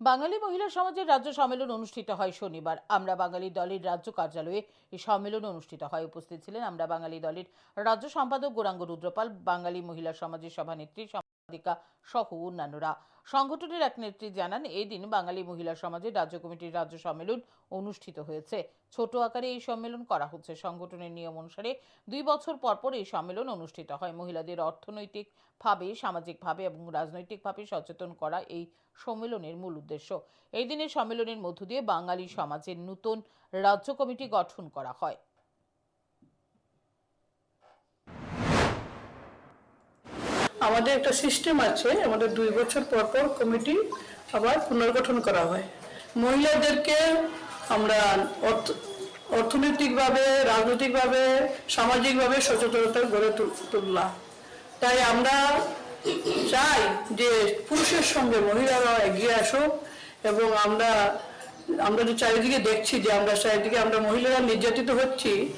বাঙালি মহিলা সমাজের রাজ্য সম্মেলন অনুষ্ঠিত হয় শনিবার। আমরা বাঙালি দলের রাজ্য কার্যালয়ে এই সম্মেলন অনুষ্ঠিত হয়। উপস্থিত ছিলেন আমরা বাঙালি দলের রাজ্য সম্পাদক গোরাঙ্গ রুদ্রপাল, বাঙালি মহিলা সমাজের সভানেত্রী সম্পাদিকা সহ অন্যান্যরা। সংগঠনের এক নেত্রী জানান, এই দিন বাঙালি মহিলা সমাজের রাজ্য কমিটির রাজ্য সম্মেলন অনুষ্ঠিত হয়েছে। ছোট আকারে এই সম্মেলন করা হচ্ছে। সংগঠনের নিয়ম অনুসারে দুই বছর পর পর এই সম্মেলন অনুষ্ঠিত হয়। মহিলাদের অর্থনৈতিকভাবে সামাজিকভাবে এবং রাজনৈতিকভাবে সচেতন করা এই সম্মেলনের মূল উদ্দেশ্য। এই দিনের সম্মেলনের মধ্য দিয়ে বাঙালি সমাজের নতুন রাজ্য কমিটি গঠন করা হয়। আমাদের একটা সিস্টেম আছে, আমাদের দুই বছর পর পর কমিটি আবার পুনর্গঠন করা হয়। মহিলাদেরকে আমরা অর্থ- অর্থনৈতিকভাবে, রাজনৈতিকভাবে, সামাজিকভাবে সচেতনতা গড়ে তুল- তুললাম। তাই আমরা চাই যে পুরুষের সঙ্গে মহিলারা এগিয়ে আসুক এবং আমরা আমরা যে চারিদিকে দেখছি যে আমরা চারিদিকে আমরা মহিলারা নির্যাতিত হচ্ছি